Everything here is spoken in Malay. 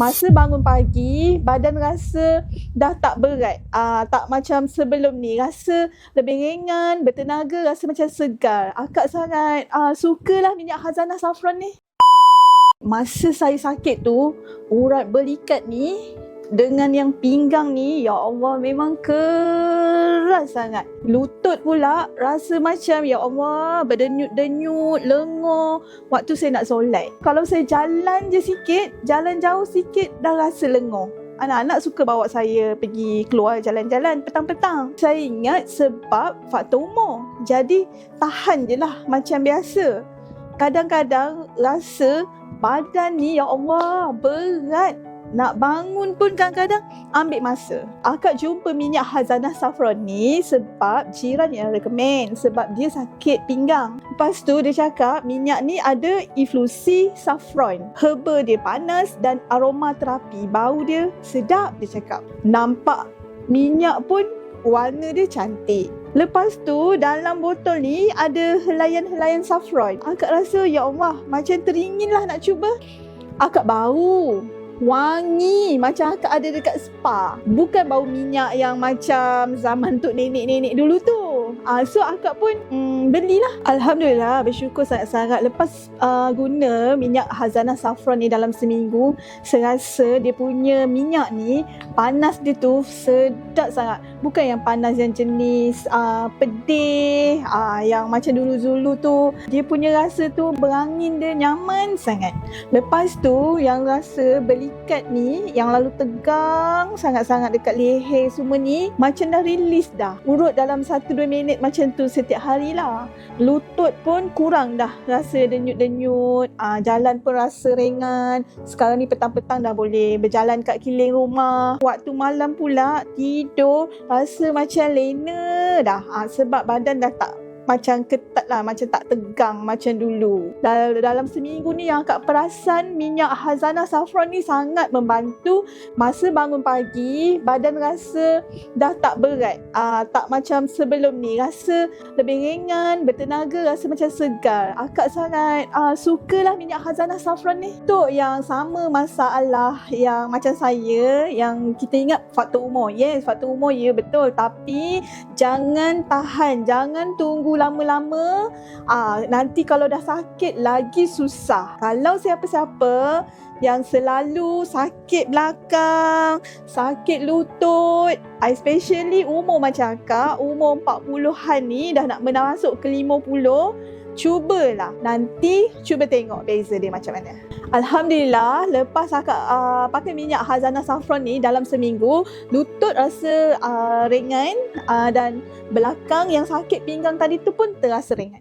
Masa bangun pagi, badan rasa dah tak berat. Uh, tak macam sebelum ni. Rasa lebih ringan, bertenaga, rasa macam segar. Akak sangat uh, sukalah minyak Hazanah Saffron ni. Masa saya sakit tu, urat belikat ni dengan yang pinggang ni, ya Allah memang keras sangat. Lutut pula rasa macam, ya Allah berdenyut-denyut, lengur waktu saya nak solat. Kalau saya jalan je sikit, jalan jauh sikit dah rasa lengur. Anak-anak suka bawa saya pergi keluar jalan-jalan petang-petang. Saya ingat sebab faktor umur. Jadi tahan je lah macam biasa. Kadang-kadang rasa badan ni ya Allah berat nak bangun pun kadang-kadang ambil masa. Akak jumpa minyak Hazanah Saffron ni sebab jiran yang rekomen sebab dia sakit pinggang. Lepas tu dia cakap minyak ni ada influsi saffron. Herba dia panas dan aroma terapi. Bau dia sedap dia cakap. Nampak minyak pun warna dia cantik. Lepas tu dalam botol ni ada helaian-helaian saffron. Akak rasa ya Allah macam teringin lah nak cuba. Akak bau wangi macam akak ada dekat spa. Bukan bau minyak yang macam zaman tu nenek-nenek dulu tu. Uh, so akak pun mm, belilah. Alhamdulillah bersyukur sangat-sangat lepas uh, guna minyak Hazanah Saffron ni dalam seminggu, saya rasa dia punya minyak ni panas dia tu sedap sangat. Bukan yang panas yang jenis uh, pedih uh, yang macam dulu-dulu tu. Dia punya rasa tu berangin dia nyaman sangat. Lepas tu yang rasa beli ikat ni yang lalu tegang sangat-sangat dekat leher semua ni macam dah release dah. Urut dalam 1-2 minit macam tu setiap hari lah. Lutut pun kurang dah rasa denyut-denyut. Ah, jalan pun rasa ringan. Sekarang ni petang-petang dah boleh berjalan kat kiling rumah. Waktu malam pula tidur rasa macam lena dah. Ah, sebab badan dah tak macam ketat lah, macam tak tegang macam dulu. Dalam, dalam seminggu ni yang akak perasan minyak Hazanah Saffron ni sangat membantu masa bangun pagi, badan rasa dah tak berat. Uh, tak macam sebelum ni, rasa lebih ringan, bertenaga, rasa macam segar. Akak sangat uh, sukalah minyak Hazanah Saffron ni. Tu yang sama masalah yang macam saya, yang kita ingat faktor umur. Yes, faktor umur ya betul. Tapi jangan tahan, jangan tunggu lama-lama ah nanti kalau dah sakit lagi susah. Kalau siapa-siapa yang selalu sakit belakang, sakit lutut, especially umur macam akak, umur 40-an ni dah nak masuk ke 50, cubalah. Nanti cuba tengok beza dia macam mana. Alhamdulillah lepas akak uh, pakai minyak Hazanah Saffron ni dalam seminggu lutut rasa uh, ringan uh, dan belakang yang sakit pinggang tadi tu pun terasa ringan.